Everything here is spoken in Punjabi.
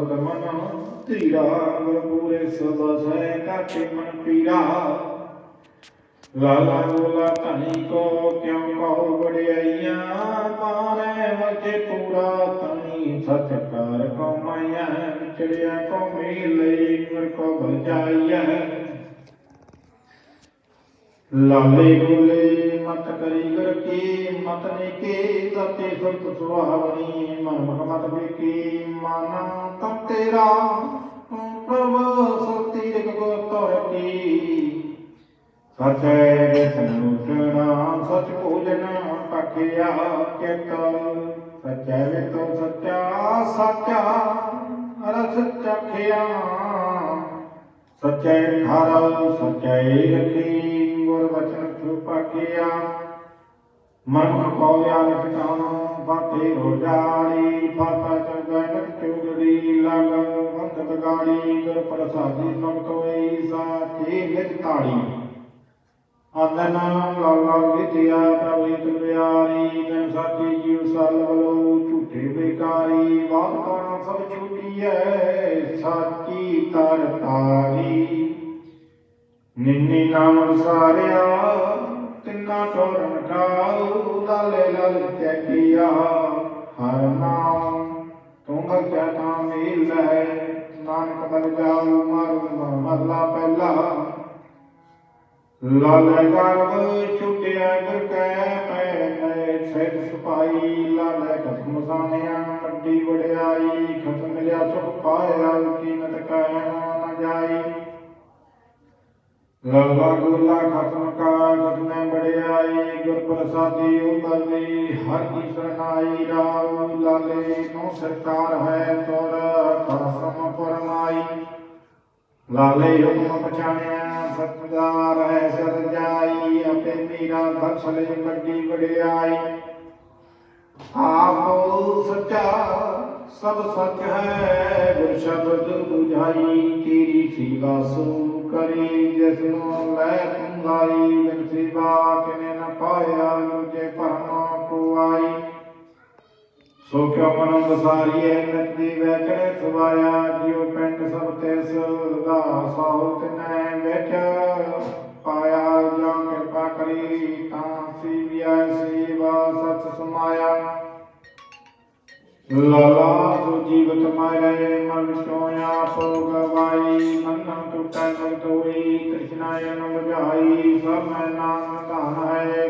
ਸ਼ਬਦ ਧੀਰਾ, ਗੁਰਪੂਰੇ ਸਦਾ ਸਹਿ ਕਾਟੇ ਮਨ ਪੀਰਾ। ਲਾਲਾ ਗੋਲਾ ਧਨੀ ਕੋ ਕਿਉ ਕਹੋ ਵਡਿਆਈਆਂ, ਮਾਰੇ ਵਜੇ ਪੂਰਾ ਧਨੀ, ਸਚ ਕਰ ਕੋ ਮਾਇਆ ਵਿਚੜਿਆ ਕੋ ਮੇਲੇ ਗੁਰ ਕੋ ਬਜਾਈਐ ਲਾਲੇ ਗੋਲੇ ਮਤ ਕਰੀ ਗੁਰ ਕੀ ਮਤ ਨੇ ਕੇ ਸਤੇ ਸੁਰਤ ਸੁਹਾਵਣੀ, ਮਨ ਮਤ ਕੀ ਮਾਨਾ ਤਮ ਤੇਰਾ ਪ੍ਰਭ ਸਤੀ ਰਿਕ ਗੋ ਤਰ ਕੀ। ਸਚੈ ਵਿਸ਼ਨ ਉਟਣਾ ਸਚ ਭੋਜਨ ਪਖਿਆ ਕਿਤ ਸਚੈ ਵਿਤੋ ਸਚਾ ਸਚਾ ਰਸ ਚਖਿਆ। ਸਚੈ ਘਰ ਸਚੈ ਰਖੀ ਗੁਰ ਬਚਨ ਸੁਪਕਿਆ ਮਨ ਕੋ ਯਾਰ ਟਿਕਾਣਾ ਬਾਤੇ ਰੋਜਾਲੀ ਫਾਤਾ ਚੰਗਨ ਚੁਗਲੀ ਲਗ ਵੰਦਤ ਗਾੜੀ ਗੁਰ ਪ੍ਰਸਾਦੀ ਮਨ ਕੋਈ ਸਾਚੀ ਨਿਤ ਤਾੜੀ ਆਦਨ ਲਾਲਾ ਵਿਦਿਆ, ਪ੍ਰਭੂ ਤੁਰਿਆਰੀ ਜਨ ਸਾਥੀ ਜੀਵ ਸਲ ਵਲੋ ਝੂਠੇ ਬੇਕਾਰੀ। ਬਾਤ ਕਾਣਾ ਸਭ ਛੂਟੀ ਐ ਸਾਚੀ ਤਰ ਤਾਰੀ। ਨਿੰਨੀ ਨਾਮ ਵਿਸਾਰਿਆ ਤਿੰਨਾ ਟੋਰ ਮਟਾਉ ਲਾਲੇ ਲਾਲ ਤੈਕੀਆ ਹਰ ਨਾਮ ਤੂੰ ਬਖਸ਼ਿਆ ਤਾਂ ਮੇਲ ਹੈ ਨਾਨਕ ਬਲ ਜਾਉ ਮਾਰੂ ਮਹਲਾ ਪਹਿਲਾ। ਲਾਲੇ ਗਰਭ ਛੁਟਿਆ ਗੁਰ ਕੈ ਪੈ ਨੈ ਸਹਿਜ ਸੁਪਾਈ ਲਾਲੇ ਲਾਲਾ ਗੁਰਲਾ ਖਸਮ ਕਾ, ਖਸਮੇ ਵਡਿਆਈ ਗੁਰ ਪ੍ਰਸਾਦੀ ਉਤਰਦੀ ਹਰ ਕੀ ਸਰਨਾਈ ਰਾਉ ਲਾਲੇ ਨੂੰ ਸਰਕਾਰ ਹੈ ਤੋਰ ਖਸਮ ਫਰਮਾਈ ਲਾਲੇ ਹੁਕਮ ਪਛਾਣਿਆ, ਸਤਿਕਾਰ ਹੈ ਸਰਜਾਈ ਆਪੇ ਮੀਰਾ ਬਖਸ਼ ਲਈ ਵੱਡੀ ਵਡਿਆਈ। ਆਪ ਸੱਚਾ ਸਭ ਸੱਚ ਹੈ, ਗੁਰ ਸ਼ਬਦ 부ਝਾਈ ਤੇਰੀ ਸੇਵਾ ਸੋ ਕਰੀ ਜਿਸ ਲੈ ਤੁੰਗਾਈ ਬਿਨ ਕਿਨੇ ਨ ਪਾਇਆ ਜੇ ਪਰਮਾ ਕੋ ਆਈ ਸੋ ਕਿਉ ਮਨ ਵਸਾਰੀਐ ਨਦੀ ਵੈਚੜੇ ਸਵਾਇਆ ਜਿਉ ਪਿੰਡ ਸਭ ਤਿਸ ਦਾ ਸਾਹੁ ਤਿਨੈ ਵਿੱਚ ਪਾਇਆ ਜਾਂ ਕਿਰਪਾ ਕਰੀ ਤਾਂ ਲਾਲਾ ਸੋ ਜੀਵਤ ਮਾਰੇ, ਮਨ ਵਿੱਚੋਂ ਆਪ ਗਵਾਈ ਮਨ ਟੁੱਟੈ ਨਗ ਤੋਈ ਤ੍ਰਿਸ਼ਨਾਇ ਨ ਬੁਝਾਈ, ਸਭ ਮੈਂ ਨਾਮ ਧਨ ਹੈ ਗੁਰਮੁਖ ਕੋ